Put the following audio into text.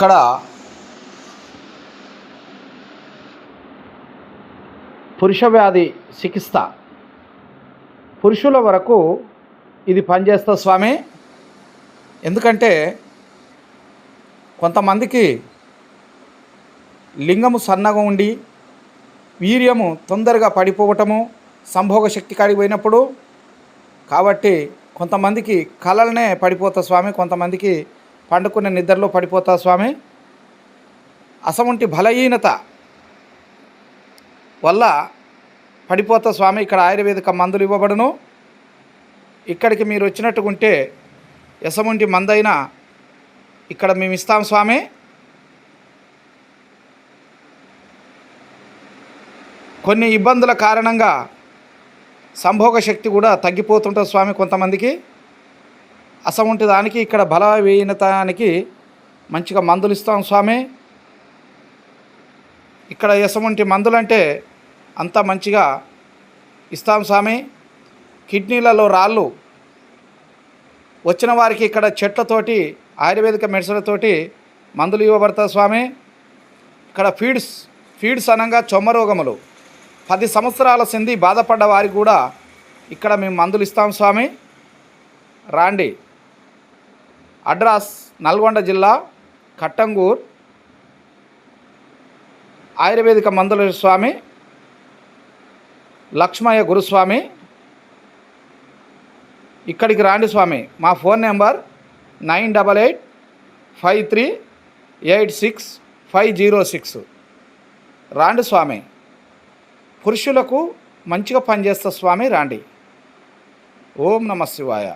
ఇక్కడ పురుష వ్యాధి చికిత్స. పురుషుల వరకు ఇది పనిచేస్తా స్వామి. ఎందుకంటే కొంతమందికి లింగము సన్నగా ఉండి వీర్యము తొందరగా పడిపోవటము సంభోగ శక్తి కాడికి పోయినప్పుడు కాబట్టి కొంతమందికి కళలనే పడిపోతా స్వామి. కొంతమందికి పండుకునే నిద్రలో పడిపోతా స్వామి. అసమంటి బలహీనత వల్ల పడిపోతా స్వామి ఇక్కడ ఆయుర్వేదిక మందులు ఇవ్వబడును. ఇక్కడికి మీరు వచ్చినట్టుకుంటే ఎసమంటి మందైనా ఇక్కడ మేము ఇస్తాం స్వామి. కొన్ని ఇబ్బందుల కారణంగా సంభోగ శక్తి కూడా తగ్గిపోతుంటుంది స్వామి కొంతమందికి. అసవంటి దానికి ఇక్కడ బలహీనతానికి మంచిగా మందులు ఇస్తాం స్వామి. ఇక్కడ ఎసవంటి మందులంటే అంత మంచిగా ఇస్తాం స్వామి. కిడ్నీలలో రాళ్ళు. వచ్చిన వారికి ఇక్కడ చెట్లతోటి ఆయుర్వేదిక మెడిసిన్లతోటి మందులు ఇవ్వబడతాయి స్వామి. ఇక్కడ ఫీడ్స్ ఫీడ్స్ అనగా చొమ్మ రోగములు. పది సంవత్సరాల సింది బాధపడ్డ వారికి కూడా ఇక్కడ మేము మందులు ఇస్తాం స్వామి. రాండి. అడ్రస్ నల్గొండ జిల్లా కట్టంగూర్. ఆయుర్వేదిక మందుల స్వామి లక్ష్మయ్య గురుస్వామి ఇక్కడికి రాండి స్వామి. మా phone number nine double eight five three eight six five zero six. రాండి స్వామి. పురుషులకు మంచిగా పనిచేస్తా స్వామి రాండి. ఓం నమ శివాయ.